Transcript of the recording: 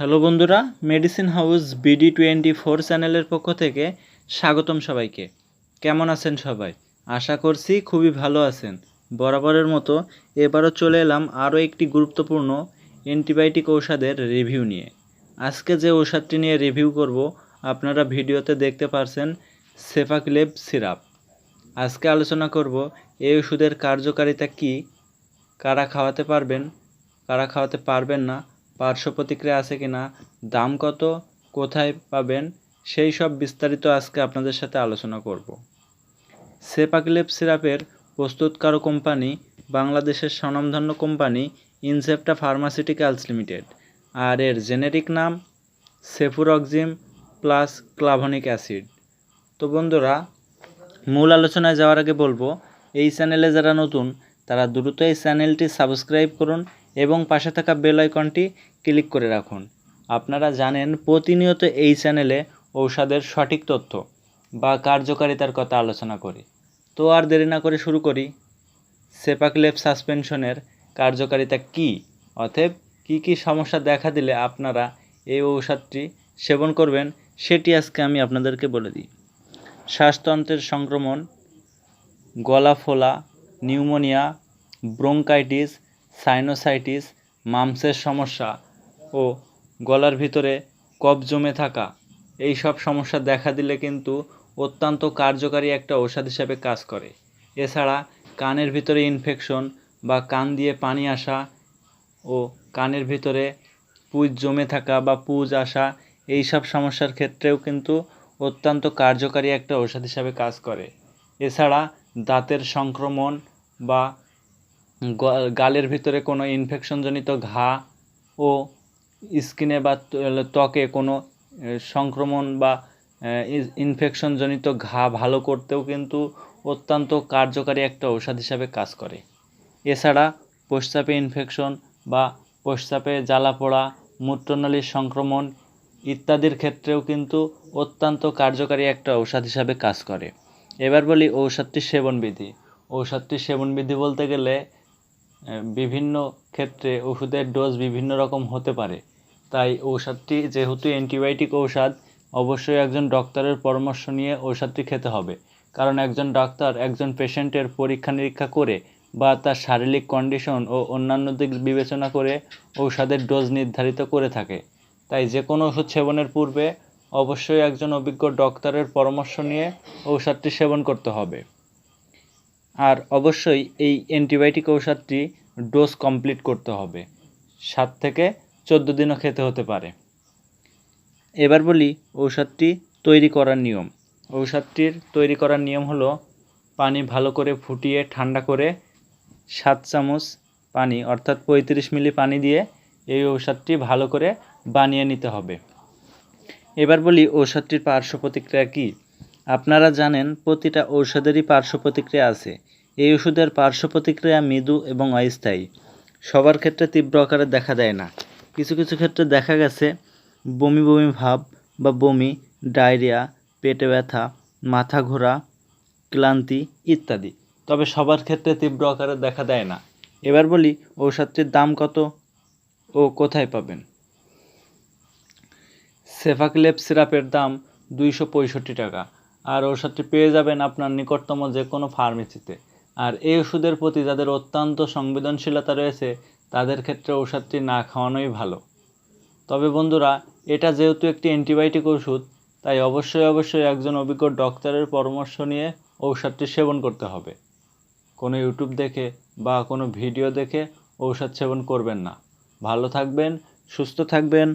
Hello বন্ধুরা medicine house BD twenty four চ্যানেলের পক্ষ থেকে স্বাগতম সবাইকে। কেমন আছেন সবাই? আশা করছি খুবই ভালো আছেন। বরাবরের মতো এবারও চলে এলাম আরও একটি গুরুত্বপূর্ণ অ্যান্টিবায়োটিক ঔষধের রিভিউ নিয়ে। আজকে যে ঔষধটি নিয়ে রিভিউ করব, আপনারা ভিডিওতে দেখতে পারছেন সেফাক্লেব সিরাপ আজকে আলোচনা করব, এই ওষুধের কার্যকারিতা কী? কারা খাওয়াতে পারবেন? কারা খাওয়াতে পারবেন না? পার্শ্ব প্রতিক্রিয়া আছে কি না দাম কত, কোথায় পাবেন, সেই সব বিস্তারিত আজকে আপনাদের সাথে আলোচনা করব। সেপাকলেপ সিরাপের প্রস্তুতকারক কোম্পানি, বাংলাদেশের স্বনামধন্য কোম্পানি ইনসেপ্টা ফার্মাসিউটিক্যালস লিমিটেড, আর এর জেনেরিক নাম সেফুরক্সিম প্লাস ক্লাভনিক অ্যাসিড। তো বন্ধুরা, মূল আলোচনায় যাওয়ার আগে বলব, এই চ্যানেলে যারা নতুন তারা দ্রুত এই চ্যানেলটি সাবস্ক্রাইব করুন এবং পাশে থাকা বেল আইকনটি ক্লিক করে রাখুন। আপনারা জানেন প্রতিনিয়ত এই চ্যানেলে ঔষধের সঠিক তথ্য বা কার্যকারিতার কথা আলোচনা করি। তো আর দেরি না করে শুরু করি। সেপাকলেপ সাসপেনশনের কার্যকারিতা কী? অতএব কী কী সমস্যা দেখা দিলে আপনারা এই ঔষধটি সেবন করবেন সেটি আজকে আমি আপনাদেরকে বলে দিই। শ্বাসতন্ত্রের সংক্রমণ, গলা ফোলা নিউমোনিয়া, ব্রোঙ্কাইটিস, সাইনোসাইটিস, মামসের সমস্যা ও গলার ভিতরে কফ জমে থাকা। এই সব সমস্যা দেখা দিলে কিন্তু অত্যন্ত কার্যকারী একটা ঔষধ হিসাবে কাজ করে। এছাড়া কানের ভিতরে ইনফেকশন বা কান দিয়ে পানি আসা ও কানের ভিতরে পুজ জমে থাকা বা পুজ আসা, এই সব সমস্যার ক্ষেত্রেও কিন্তু অত্যন্ত কার্যকারী একটা ঔষধ হিসাবে কাজ করে। এছাড়া দাঁতের সংক্রমণ বা গালের ভিতরে কোনো ইনফেকশনজনিত ঘা ও স্কিনে বা ত্বকে কোনো সংক্রমণ বা ইনফেকশনজনিত ঘা ভালো করতেও কিন্তু অত্যন্ত কার্যকারী একটা ঔষধ হিসাবে কাজ করে। এছাড়া প্রস্রাবে ইনফেকশন বা প্রস্রাবে জ্বালা পোড়া, মূত্রনালীর সংক্রমণ ইত্যাদির ক্ষেত্রেও কিন্তু অত্যন্ত কার্যকারী একটা ঔষধ হিসাবে কাজ করে। এবার বলি ঔষধটির সেবনবিধি। ঔষধটির সেবনবিধি বলতে গেলে বিভিন্ন ক্ষেত্রে ওষুধের ডোজ বিভিন্ন রকম হতে পারে। তাই ঔষধটি যেহেতু অ্যান্টিবায়োটিক ঔষধ, অবশ্যই একজন ডক্টরের পরামর্শ নিয়ে ঔষধটি খেতে হবে। কারণ একজন ডাক্তার একজন পেশেন্টের পরীক্ষা নিরীক্ষা করে বা তার শারীরিক কন্ডিশন ও অন্যান্য দিক বিবেচনা করে ঔষধের ডোজ নির্ধারিত করে থাকে। তাই যে কোনো ওষুধ সেবনের পূর্বে অবশ্যই একজন অভিজ্ঞ ডক্টরের পরামর্শ নিয়ে ঔষধটি সেবন করতে হবে। আর অবশ্যই এই অ্যান্টিবায়োটিক ঔষধটি ডোজ কমপ্লিট করতে হবে। সাত থেকে চোদ্দ দিনও খেতে হতে পারে। এবার বলি ঔষধটি তৈরি করার নিয়ম। ঔষধটির তৈরি করার নিয়ম হলো পানি ভালো করে ফুটিয়ে ঠান্ডা করে সাত চামচ পানি অর্থাৎ পঁয়ত্রিশ মিলি পানি দিয়ে এই ঔষধটি ভালো করে বানিয়ে নিতে হবে। এবার বলি ঔষধটির পার্শ্ব প্রতিক্রিয়া কী? আপনারা জানেন প্রতিটা ঔষধেরই পার্শ্ব প্রতিক্রিয়া আছে। এই ওষুধের পার্শ্ব প্রতিক্রিয়া মৃদু এবং অস্থায়ী। সবার ক্ষেত্রে তীব্র আকারে দেখা দেয় না। কিছু কিছু ক্ষেত্রে দেখা গেছে বমি বমি ভাব বা বমি, ডায়রিয়া, পেটে ব্যথা, মাথা ঘোরা, ক্লান্তি ইত্যাদি। তবে সবার ক্ষেত্রে তীব্র আকারে দেখা দেয় না। এবার বলি ঔষধটির দাম কত ও কোথায় পাবেন? সেফাক্লেপ সিরাপের দাম দুইশো পঁয়ষট্টি টাকা। আর ওষুধটি পেয়ে যাবেন আপনার নিকটতম যে কোনো ফার্মেসিতে। আর এই ওষুধের প্রতি যাদের অত্যন্ত সংবেদনশীলতা রয়েছে, তাদের ক্ষেত্রে ওষুধটি না খাওয়ানোই ভালো। তবে বন্ধুরা, এটা যেহেতু একটি অ্যান্টিবায়োটিক ওষুধ, তাই অবশ্যই অবশ্যই একজন অভিজ্ঞ ডক্টরের পরামর্শ নিয়ে ঔষধটি সেবন করতে হবে। কোনো ইউটিউব দেখে বা কোনো ভিডিও দেখে ঔষধ সেবন করবেন না। ভালো থাকবেন, সুস্থ থাকবেন